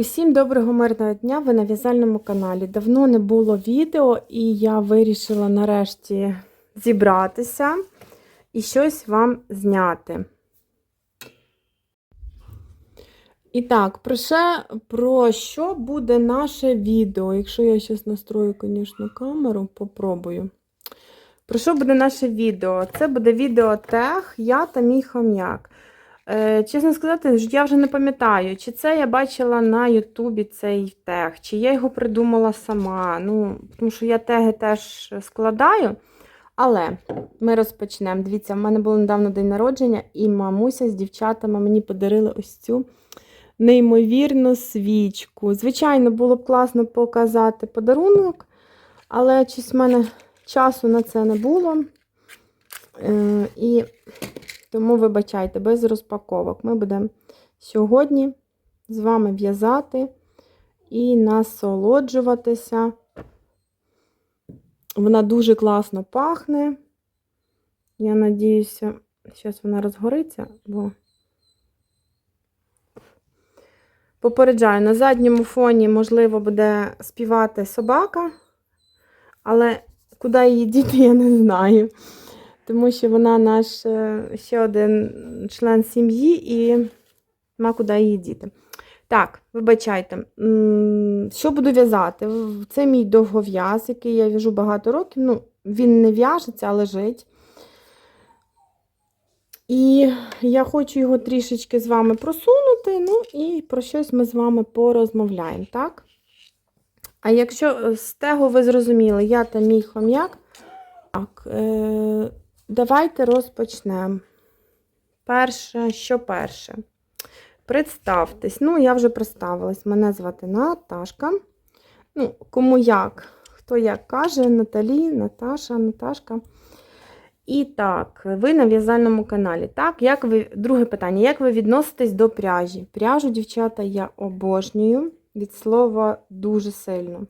Усім доброго мирного дня! Ви на в'язальному каналі. Давно не було відео, і я вирішила нарешті зібратися і щось вам зняти. І так, про, ще, про що буде наше відео? Якщо я зараз настрою, звісно, камеру, попробую. Про що буде наше відео? Це буде відео тех, я та мій хом'як. Е, Чесно сказати, я вже не пам'ятаю, чи це я бачила на Ютубі цей тег, чи я його придумала сама. Ну, Тому що я теги теж складаю. Але ми розпочнемо. Дивіться, в мене було недавно день народження, і мамуся з дівчатами мені подарили ось цю неймовірну свічку. Звичайно, було б класно показати подарунок, але щось в мене часу на це не було. Е, І тому, вибачайте, без розпаковок. Ми будемо сьогодні з вами в'язати і насолоджуватися. Вона дуже класно пахне. Я надіюся, зараз вона розгориться, бо попереджаю, на задньому фоні, можливо, буде співати собака, але куди її діти, я не знаю тому що вона наш е, ще один член сім'ї і нема куди її діти. Так, вибачайте, що буду в'язати? Це мій довгов'яз, який я в'яжу багато років. Ну, Він не в'яжеться, а лежить. І я хочу його трішечки з вами просунути, ну і про щось ми з вами порозмовляємо, так? А якщо з того ви зрозуміли, я та мій хом'як, так, е Давайте розпочнемо. Перше, що перше? Представтесь. Ну, я вже представилась. Мене звати Наташка. Ну, кому як, хто як каже, Наталі, Наташа, Наташка. І так, ви на в'язальному каналі. Так, як ви, Друге питання: як ви відноситесь до пряжі? Пряжу, дівчата, я обожнюю від слова дуже сильно.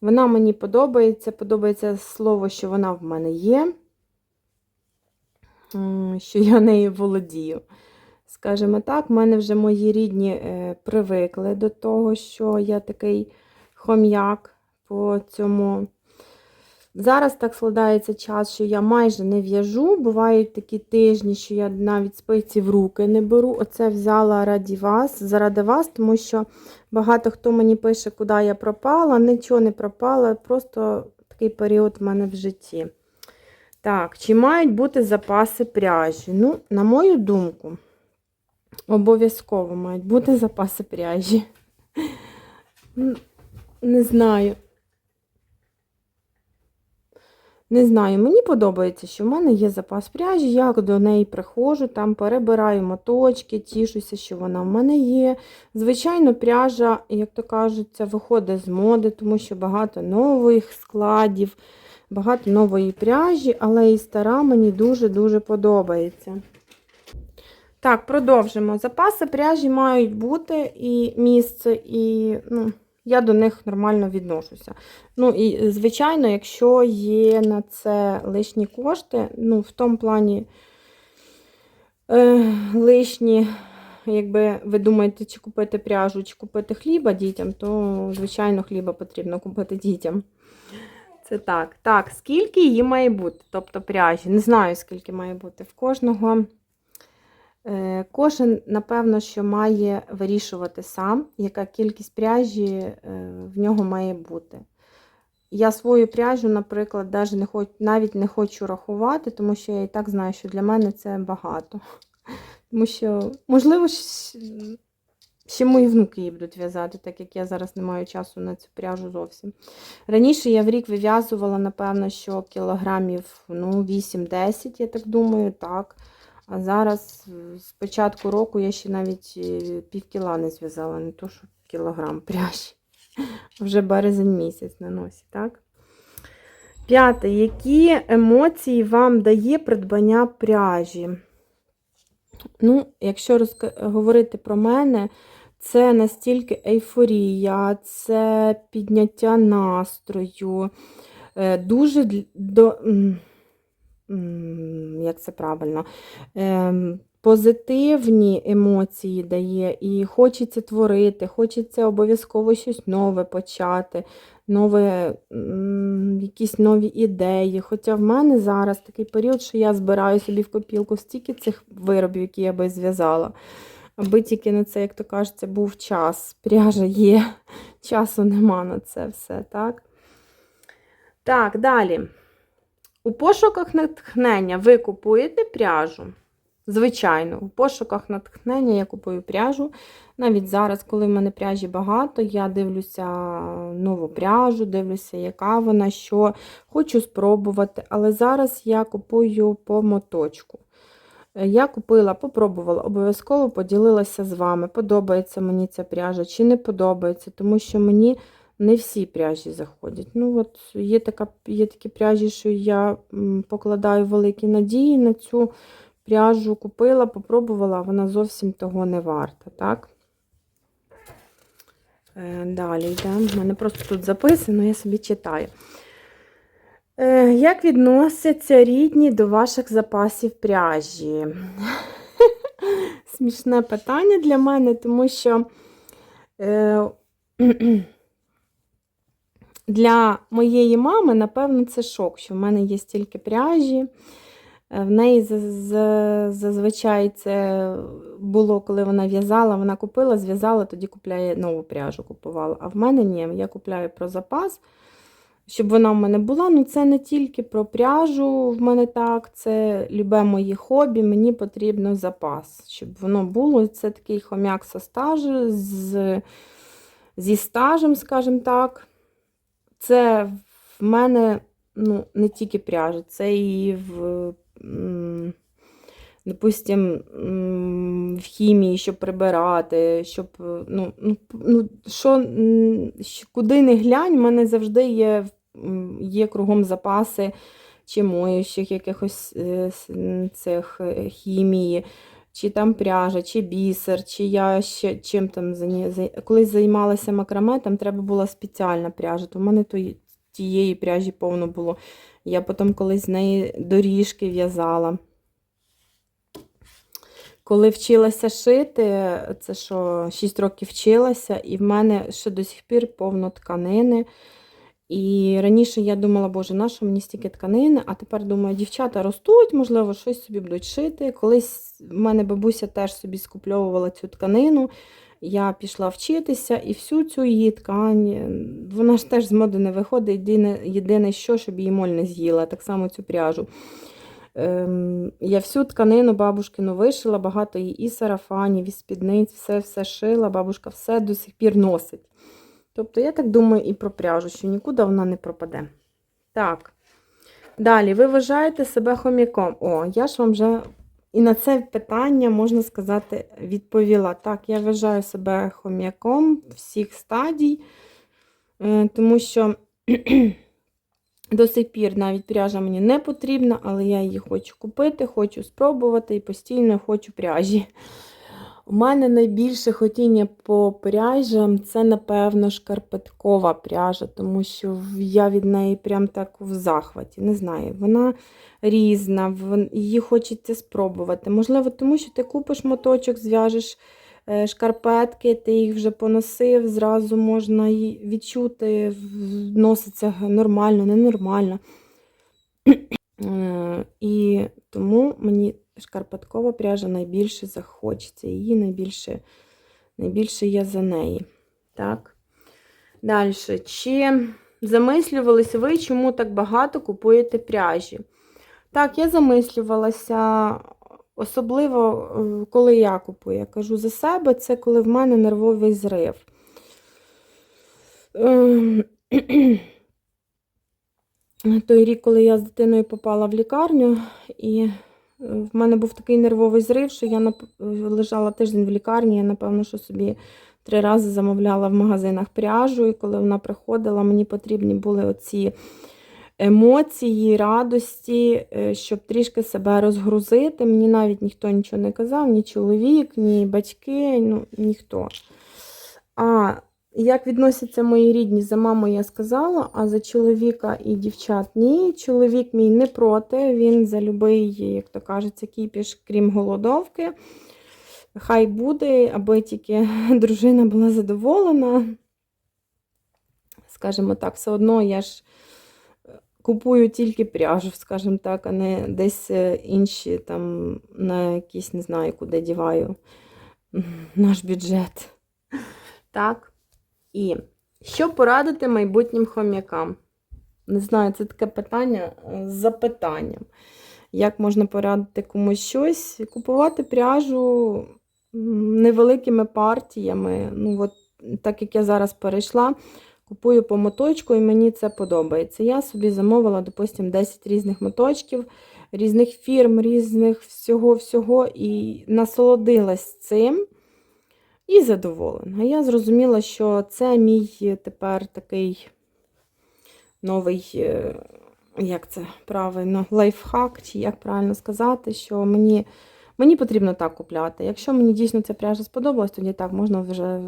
Вона мені подобається, подобається слово, що вона в мене є що я нею володію. Скажімо так, в мене вже мої рідні е, привикли до того, що я такий хом'як по цьому. Зараз так складається час, що я майже не в'яжу. Бувають такі тижні, що я навіть спиці в руки не беру. Оце взяла раді вас, заради вас, тому що багато хто мені пише, куди я пропала, нічого не пропала, просто такий період в мене в житті. Так, чи мають бути запаси пряжі? Ну, на мою думку, обов'язково мають бути запаси пряжі. Не знаю. Не знаю, мені подобається, що в мене є запас пряжі, я до неї приходжу, там перебираю моточки, тішуся, що вона в мене є. Звичайно, пряжа, як то кажуть, виходить з моди, тому що багато нових складів багато нової пряжі, але і стара мені дуже-дуже подобається. Так, продовжимо. Запаси пряжі мають бути і місце, і ну, я до них нормально відношуся. Ну, і, звичайно, якщо є на це лишні кошти, ну, в тому плані е, лишні, якби ви думаєте, чи купити пряжу, чи купити хліба дітям, то, звичайно, хліба потрібно купити дітям. Це так. Так, скільки її має бути? Тобто пряжі. Не знаю, скільки має бути. В кожного. Е, кожен, напевно, що має вирішувати сам, яка кількість пряжі е, в нього має бути. Я свою пряжу, наприклад, навіть не хочу, навіть не хочу рахувати, тому що я і так знаю, що для мене це багато. Тому що, можливо, Ще мої внуки її будуть в'язати, так як я зараз не маю часу на цю пряжу зовсім. Раніше я в рік вив'язувала, напевно, що кілограмів ну, 8-10, я так думаю, так. А зараз з початку року я ще навіть е, пів кіла не зв'язала, не то, що кілограм пряжі. Вже березень місяць на носі, так? П'яте. Які емоції вам дає придбання пряжі? Ну, якщо розк... говорити про мене, це настільки ейфорія, це підняття настрою, е, дуже до. Як це правильно? Позитивні емоції дає, і хочеться творити, хочеться обов'язково щось нове почати, нове, якісь нові ідеї. Хоча в мене зараз такий період, що я збираю собі в копілку стільки цих виробів, які я би зв'язала. Аби тільки на це, як то кажеться, був час. Пряжа є, часу нема на це все, так? Так, далі. У пошуках натхнення ви купуєте пряжу. Звичайно, у пошуках натхнення я купую пряжу. Навіть зараз, коли в мене пряжі багато, я дивлюся нову пряжу, дивлюся, яка вона, що хочу спробувати. Але зараз я купую по моточку. Е, Я купила, попробувала, обов'язково поділилася з вами. Подобається мені ця пряжа чи не подобається, тому що мені не всі пряжі заходять. Ну, от Є така, є такі пряжі, що я покладаю великі надії на цю пряжу, купила, попробувала, вона зовсім того не варта. так? Е, Далі йдемо. У мене просто тут записано, я собі читаю. Е, Як відносяться рідні до ваших запасів пряжі? Смішне питання для мене, тому що е, для моєї мами, напевно, це шок, що в мене є стільки пряжі. Е, В неї за- за- зазвичай це було, коли вона в'язала, вона купила, зв'язала, тоді купляє нову пряжу купувала. А в мене ні, я купляю про запас, щоб вона в мене була. Ну це не тільки про пряжу в мене так, це любе моє хобі, мені потрібно запас, щоб воно було. Це такий хомяк со стажу, з, зі стажем, скажімо так. Це в мене ну, не тільки пряжа, це і в, допустим, в хімії, щоб прибирати, щоб, е, ну, ну, ну що, куди не глянь, в мене завжди є, є кругом запаси чи моючих якихось е, цих е, хімії. Чи там пряжа, чи бісер, чи я ще чим там колись займалася макраме, там треба була спеціальна пряжа, то в мене тої- тієї пряжі повно було. Я потім колись з неї доріжки в'язала. Коли вчилася шити, це що 6 років вчилася, і в мене ще до сих пір повно тканини. І раніше я думала, боже, на що мені стільки тканини, а тепер думаю, дівчата ростуть, можливо, щось собі будуть шити. Колись в мене бабуся теж собі скупльовувала цю тканину. Я пішла вчитися, і всю цю її ткань, вона ж теж з моди не виходить. Єдине, єдине що, щоб її моль не з'їла, так само цю пряжу. Ем, я всю тканину бабушкину вишила, багато її і сарафанів, і спідниць, все все шила, бабушка все до сих пір носить. Тобто, я так думаю і про пряжу, що нікуди вона не пропаде. Так. Далі, ви вважаєте себе хомяком? О, я ж вам вже і на це питання, можна сказати, відповіла. Так, я вважаю себе хом'яком всіх стадій, е, тому що до сих пір навіть пряжа мені не потрібна, але я її хочу купити, хочу спробувати і постійно хочу пряжі. У мене найбільше хотіння по пряжам це, напевно, шкарпеткова пряжа, тому що я від неї прям так в захваті. Не знаю, вона різна, її хочеться спробувати. Можливо, тому що ти купиш моточок, зв'яжеш е, шкарпетки, ти їх вже поносив, зразу можна відчути, носиться нормально, ненормально. Е, І тому шкарпеткова пряжа найбільше захочеться. Її найбільше, найбільше я за неї. Так. Далі. Чи замислювалися ви, чому так багато купуєте пряжі? Так, я замислювалася, особливо, е, коли я купую. Я кажу за себе, це коли в мене нервовий зрив. Ем, Той рік, коли я з дитиною попала в лікарню, і в мене був такий нервовий зрив, що я лежала тиждень в лікарні, я, напевно, що собі три рази замовляла в магазинах пряжу, і коли вона приходила, мені потрібні були оці емоції, радості, е, щоб трішки себе розгрузити. Мені навіть ніхто нічого не казав, ні чоловік, ні батьки, ну ніхто. А як відносяться мої рідні, за маму я сказала, а за чоловіка і дівчат ні. Чоловік мій не проти, він за любий, як то кажеться, кіпіш, крім голодовки. Хай буде, аби тільки дружина була задоволена. Скажімо так, все одно я ж е, купую тільки пряжу, скажімо так, а не десь е, інші там на якісь, не знаю, куди діваю наш бюджет. Так. І що порадити майбутнім хом'якам? Не знаю, це таке питання е, з запитанням. Як можна порадити комусь щось? Купувати пряжу невеликими партіями. Ну, от, так як я зараз перейшла, купую по моточку, і мені це подобається. Я собі замовила, допустимо, 10 різних моточків, різних фірм, різних всього-всього, і насолодилась цим. І задоволена. Я зрозуміла, що це мій тепер такий новий, е, як це правильно, лайфхак, чи як правильно сказати, що мені, мені потрібно так купляти. Якщо мені дійсно ця пряжа сподобалась, тоді так, можна вже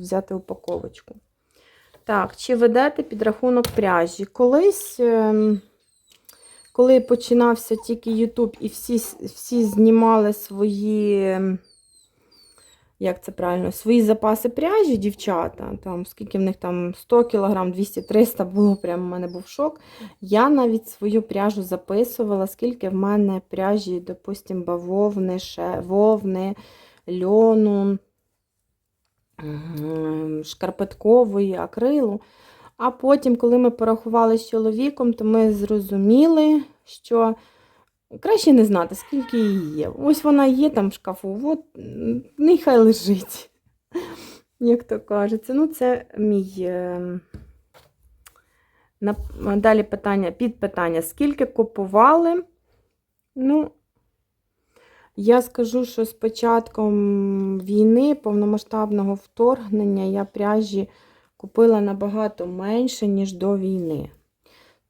взяти упаковочку. Так, чи ведете підрахунок пряжі? Колись, ем, коли починався тільки YouTube і всі, всі знімали свої. Як це правильно, свої запаси пряжі, дівчата, там, скільки в них там 100 кг, 200-300 було, прямо в мене був шок. Я навіть свою пряжу записувала, скільки в мене пряжі, допустимо, бавовни, вовни, льону, шкарпеткової, акрилу. А потім, коли ми порахували з чоловіком, то ми зрозуміли, що Краще не знати, скільки її є. Ось вона є там в шкафу, от нехай лежить, як то кажеться. Ну, це мій. е, Далі питання, підпитання. Скільки купували? Ну, я скажу, що з початком війни, повномасштабного вторгнення, я пряжі купила набагато менше, ніж до війни.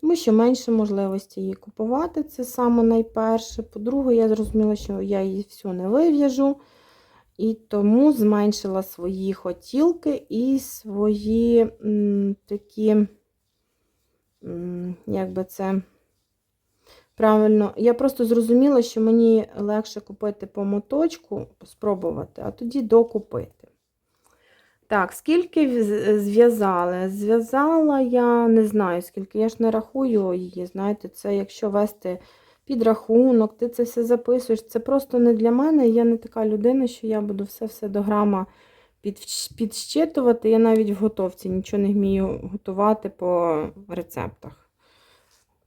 Тому що менше можливості її купувати, це саме найперше. По-друге, я зрозуміла, що я її всю не вив'яжу. І тому зменшила свої хотілки і свої м, такі, м, як би це правильно, я просто зрозуміла, що мені легше купити по моточку, спробувати, а тоді докупити. Так, скільки зв'язали? Зв'язала я не знаю, скільки. Я ж не рахую її. Знаєте, це якщо вести підрахунок, ти це все записуєш. Це просто не для мене. Я не така людина, що я буду все-все до грама підщитувати. Я навіть в готовці нічого не вмію готувати по рецептах.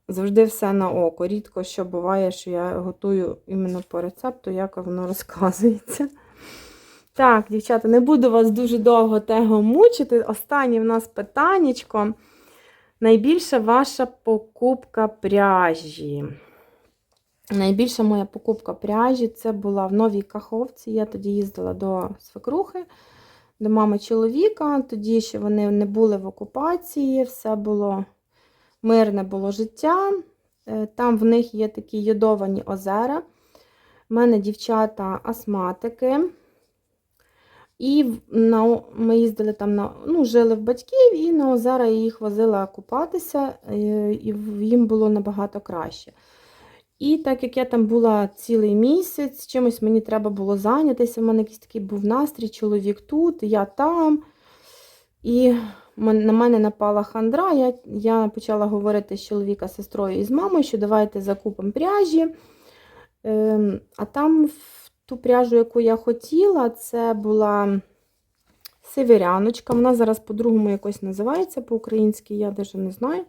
Завжди все на око. Рідко що буває, що я готую іменно по рецепту, як воно розказується. Так, дівчата, не буду вас дуже довго tego мучити. Останнє в нас питаннячко. Найбільша ваша покупка пряжі. Найбільша моя покупка пряжі це була в Новій Каховці. Я тоді їздила до свекрухи, до мами чоловіка. Тоді ще вони не були в окупації, все було мирне було життя. Е, Там в них є такі йодовані озера. У мене дівчата астматики. І на, ми їздили там на ну, жили в батьків, і на озера я їх возила купатися, е, і їм було набагато краще. І так як я там була цілий місяць, чимось мені треба було зайнятися. У мене якийсь такий був настрій, чоловік тут, я там. І на мене напала хандра. Я, я почала говорити з чоловіка, сестрою і з мамою, що давайте закупимо пряжі. Ем, а там ту пряжу, яку я хотіла, це була северяночка. Вона зараз по-другому якось називається по-українськи, я навіть не знаю.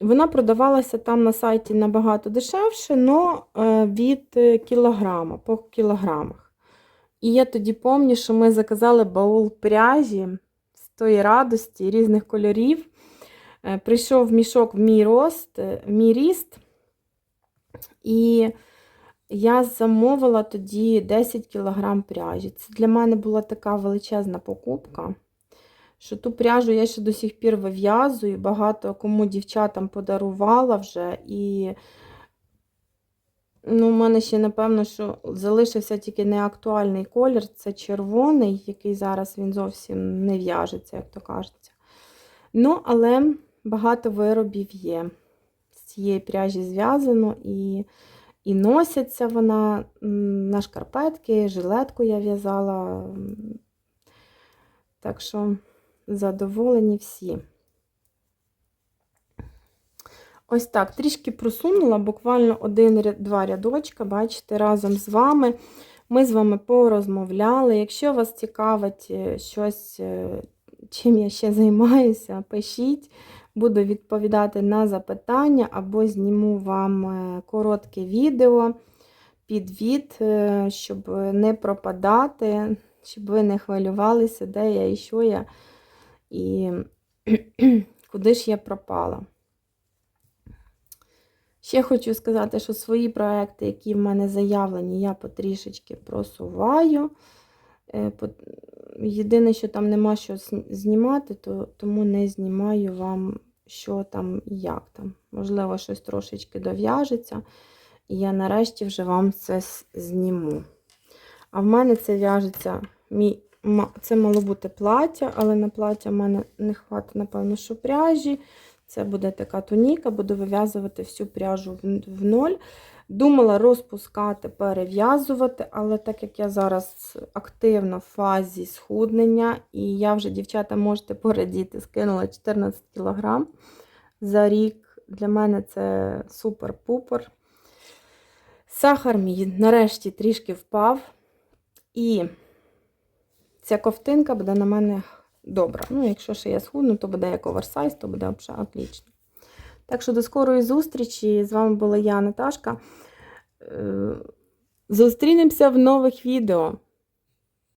Вона продавалася там на сайті набагато дешевше, але від е, кілограма, по кілограмах. І я тоді пам'ятаю, що ми заказали баул пряжі з тої радості різних кольорів. Е, Прийшов мішок в мій рост, е, в мій ріст. І я замовила тоді 10 кг пряжі. Це для мене була така величезна покупка, що ту пряжу я ще до сих пір вив'язую, багато кому дівчатам подарувала вже. І Ну, у мене ще, напевно, що залишився тільки неактуальний колір. Це червоний, який зараз він зовсім не в'яжеться, як то кажеться. Ну, але багато виробів є. З цієї пряжі зв'язано і, і носяться вона на шкарпетки, жилетку я в'язала. Так що задоволені всі. Ось так, трішки просунула, буквально один-два рядочка, бачите, разом з вами. Ми з вами порозмовляли. Якщо вас цікавить е, щось, е, чим я ще займаюся, пишіть, буду відповідати на запитання або зніму вам е, коротке відео, підвід, е, щоб не пропадати, щоб ви не хвилювалися, де я і що я, і куди ж я пропала. Ще хочу сказати, що свої проекти, які в мене заявлені, я потрішечки просуваю. Єдине, що там нема що знімати, то тому не знімаю вам, що там і як там. Можливо, щось трошечки дов'яжеться, і я нарешті вже вам це зніму. А в мене це в'яжеться. Це мало бути плаття, але на плаття в мене не хватить, напевно, що пряжі. Це буде така туніка, буду вив'язувати всю пряжу в ноль. Думала розпускати, перев'язувати, але так як я зараз активно в фазі схуднення, і я вже, дівчата, можете порадіти, скинула 14 кг за рік. Для мене це супер-пупер. Сахар мій нарешті трішки впав. І ця ковтинка буде на мене добра. Ну, якщо ще я схудну, то буде як оверсайз, то буде взагалі отлично. Так що до скорої зустрічі. З вами була я, Наташка. Е, Зустрінемося в нових відео.